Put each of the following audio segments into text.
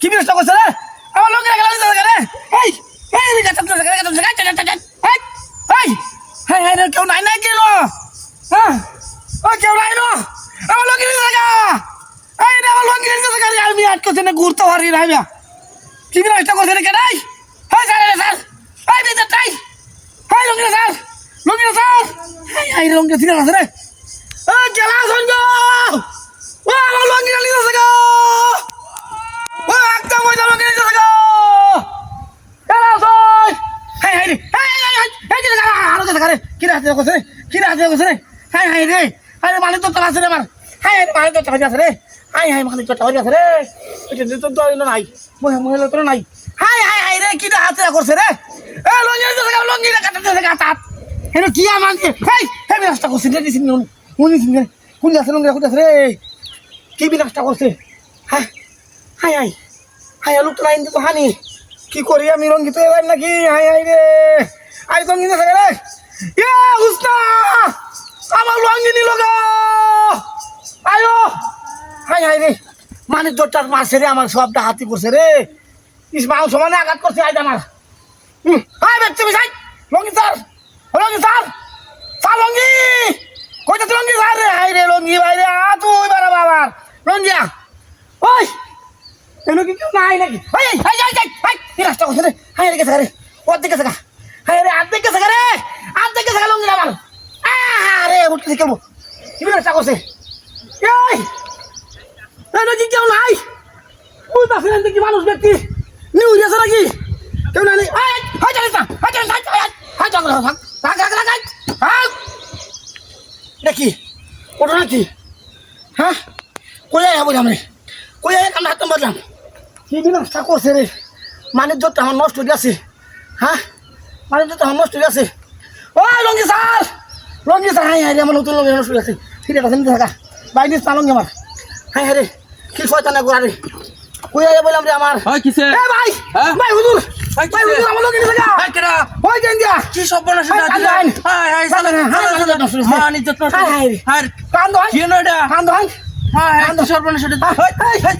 কি ব্যবস্থা করছে রে আমার লোকের গেলা কেউ নাই। নাই কেন হ্যাঁ কেউ নাই না। আমার লোকের থাকা রে আমি আটকে না ঘুরতে পারি না কি ব্যবস্থা করছে রে কেনাই হাই স্যার স্যার তাই হাই লোকের স্যার লোকের স্যার হাই হাই লোকের দিতে আছে রে ও গেলা সঞ্জ ও আমার লোকের দিতে থাকা ও একটা মজা দিতে থাকা গেলা সঞ্জ হাই হাই রে হাই হাই হাই হাই আরও রে কি রাতে করছে রে কি হাই হাই রে হাই রে মালিক তো আছে রে আমার হাই হাই মালিক তো টাকা আছে রে। হাই হাই মালিক তো টাকা আছে রে। এটা তো তো নাই। মহিলা তো নাই। হাই হাই হাই রে, কি হাতে করছে রে? এ, লঙ্গি দিতে থাকা, লঙ্গি রে কাটাতে তাত হেন, কি আমার হেই হে বিনাশটা করছে রে দিছিন উনি দিছিন কোন আছে লঙ্গি কোন আছে রে? কি বিনাশটা করছে? হ্যাঁ হাই হাই হাই লোক তো লাইন তো হানি। কি করি আমি রঙ্গিত এবার নাকি? হাই হাই রে। আই তো নিতে থাকে রে। ইয়া আমার লঙ্গি নিল গো আয়ো হাই হাই রে মানে জোরটার মারছে রে আমার সবটা হাতি করছে রে। ইস, মাও সমানে আঘাত করছে আজ আমার। হাই বেচ্চে বিছাই লঙ্গি স্যার লঙ্গি স্যার স্যার লঙ্গি। কইতে তো লঙ্গি? স্যার রে হাই রে লঙ্গি ভাই রে। আ, তুই বাবা বাবার। লঙ্গিয়া ওই। এনো কি কেউ নাই নাকি? হাই হাই হাই হাই হাই এই রাস্তা করছে রে। হাই রে, গেছে রে। ওর দিকে গেছে হাই রে, আর দিকে গেছে রে। আর দিকে গেছে লঙ্গি আমার। আরে উঠতে কেমন কি রাস্তা করছে? এনো কি কেউ নাই বুঝতে পারছি না দেখি মানুষ ব্যক্তি নিউজ আছে নাকি কেউ নাই না দেখি ওটা নাকি হ্যাঁ কোথায় যাব আমি কই এক আমরা হাতে বললাম কি বিনাশটা করছে রে মানে যত আমার নষ্ট হয়ে গেছে হ্যাঁ মানে যত আমার নষ্ট হয়ে গেছে ও লঙ্গি স্যার লঙ্গি স্যার হ্যাঁ হ্যাঁ রে, আমার নতুন লঙ্গি নষ্ট হয়ে গেছে ঠিক আছে থাকা বাইরে স্যার লঙ্গি আমার হ্যাঁ হ্যাঁ রে কি শয়তানে গোড়া রে? কই বললাম রে আমার? হয় কিসে? এ ভাই হ্যাঁ? ভাই হুজুর ভাই, হুজুর আমার কেডা? ওই দেন দিয়া কি সব বনা হাই, দিলেন হাই, হাই সালা হাই, হাই, নষ্ট হ্যাঁ হাই, হাই কান্দ। হয় না এটা কান্দ হয় হাই হাই কি সর্বনা হাই হাই হাই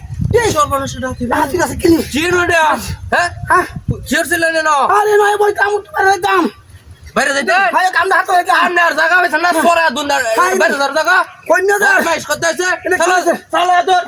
কি কি না এটা হ্যাঁ? হ্যাঁ। চিয়ার ছিলেন না আরে নয় বই কাম উঠতে দাম বাইরে যাইতে। ভাই কামটা হাতে রেখে সামনে আর জায়গা হইছে না? পরে দুনার হাই, বাইরে যার জায়গা। কন্যা বাইশ করতে করতেছে চলো চলো তোর